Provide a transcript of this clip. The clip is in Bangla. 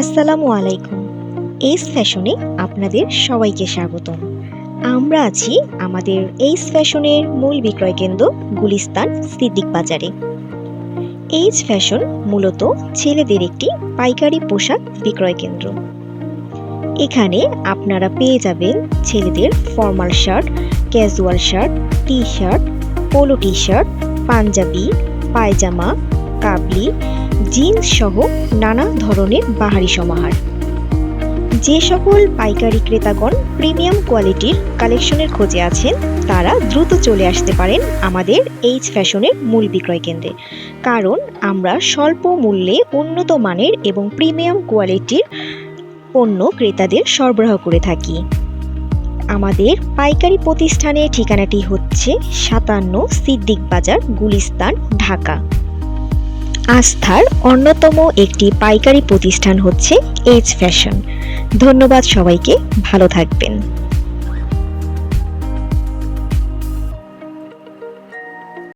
আসসালামু আলাইকুম। এইস ফ্যাশনে আপনাদের সবাইকে স্বাগতম। আমরা আছি আমাদের এইস ফ্যাশনের মূল বিক্রয় কেন্দ্র গুলিস্তান সিদ্দিক বাজারে। এইচ ফ্যাশন মূলত ছেলেদের একটি পাইকারি পোশাক বিক্রয় কেন্দ্র। এখানে আপনারা পেয়ে যাবেন ছেলেদের formal shirt casual shirt T shirt polo T shirt Panjabi, পায়জামা, কাবলি জিন্স সহ নানা ধরনের বাহারি সমাহার। যে সকল পাইকারি ক্রেতাগণ প্রিমিয়াম কোয়ালিটির কালেকশনের খোঁজে আছেন, তারা দ্রুত চলে আসতে পারেন আমাদের এইচ ফ্যাশনের মূল বিক্রয় কেন্দ্রে। কারণ আমরা স্বল্প মূল্যে উন্নত মানের এবং প্রিমিয়াম কোয়ালিটির পণ্য ক্রেতাদের সরবরাহ করে থাকি। আমাদের পাইকারি প্রতিষ্ঠানের ঠিকানাটি হচ্ছে সাতান্ন সিদ্দিক বাজার, গুলিস্তান, ঢাকা। আস্থার অন্যতম একটি পাইকারি প্রতিষ্ঠান হচ্ছে এইচ ফ্যাশন ধন্যবাদ সবাইকে ভালো থাকবেন।